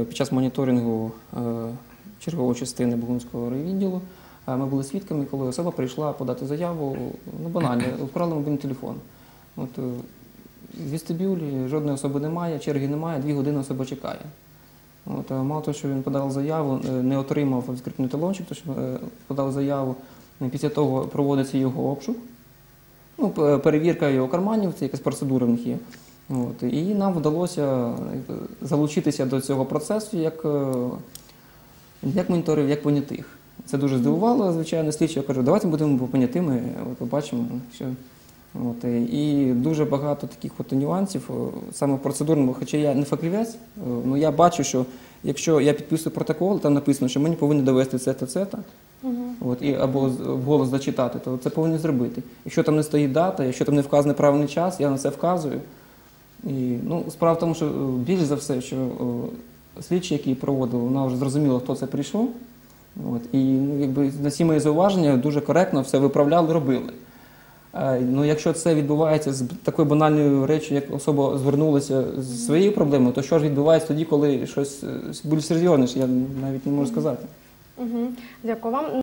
Е, Під час моніторингу е, чергової частини Бугунського райвідділу е, ми були свідками, коли особа прийшла подати заяву, ну банально, вкрали мобільний телефон. От, в вестибюлі жодної особи немає, черги немає, дві години особа чекає. От, мало того, що він подав заяву, не отримав відкритий талончик, то що подав заяву, після того проводиться його обшук. Ну, перевірка його карманів, це якась процедура в них є. От, і нам вдалося е, залучитися до цього процесу як, е, як моніторів, як понятих. Це дуже здивувало, звичайно, слідчі. Я кажу, давайте будемо понятими, от, побачимо, що. От, е, і дуже багато таких от нюансів, саме в процедурному, хоча я не фахівець, е, ну я бачу, що якщо я підписую протокол, там написано, що мені повинні довести це та це, та, От, і, або вголос зачитати, то це повинні зробити. Якщо там не стоїть дата, якщо там не вказаний правильний час, я на це вказую. І, ну, справа в тому, що е, більш за все, що е, слідчі, які проводили, вона вже зрозуміла, хто це прийшов. От, і ну, якби на всі мої зауваження дуже коректно все виправляли, робили. Е, Ну, якщо це відбувається з такою банальною речі, як особа звернулася з своєю проблемою, то що ж відбувається тоді, коли щось е, більш серйозніше, я навіть не можу сказати. Угу. Дякую вам.